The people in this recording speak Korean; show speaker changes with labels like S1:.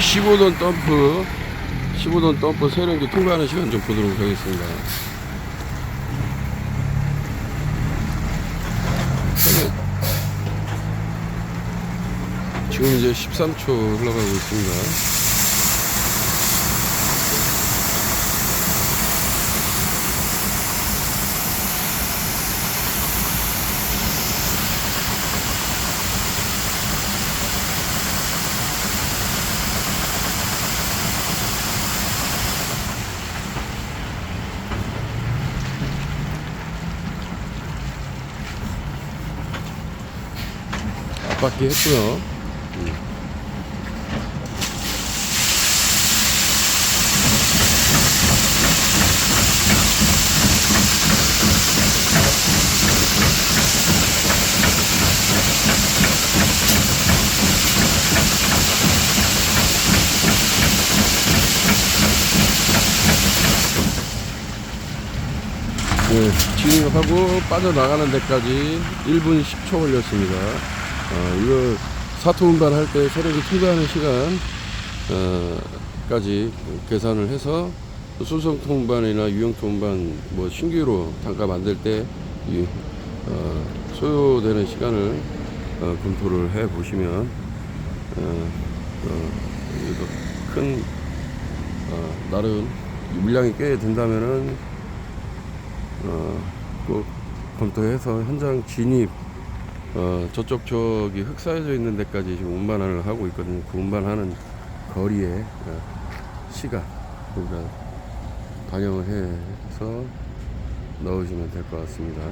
S1: 15돈 덤프 15돈 덤프 세련기 통과하는 시간 좀 보도록 하겠습니다. 지금 이제 13초 흘러가고 있습니다 앞바퀴 했고요 네, 진입하고 빠져나가는 데까지 1분 10초 걸렸습니다. 어, 이거 사토 운반 할 때 세력이 통과하는 시간, 어, 까지 계산을 해서 수성토 운반이나 유형토 운반, 뭐 신규로 단가 만들 때 이, 어, 소요되는 시간을 어, 검토를 해 보시면 어, 어, 큰 어, 나름 물량이 꽤 된다면은 어, 꼭 검토해서 현장 진입 어, 저쪽 저기 흙 쌓여져 있는 데까지 지금 운반을 하고 있거든요. 그 운반하는 거리에 어, 시간 그러니까 반영을 해서 넣으시면 될 것 같습니다.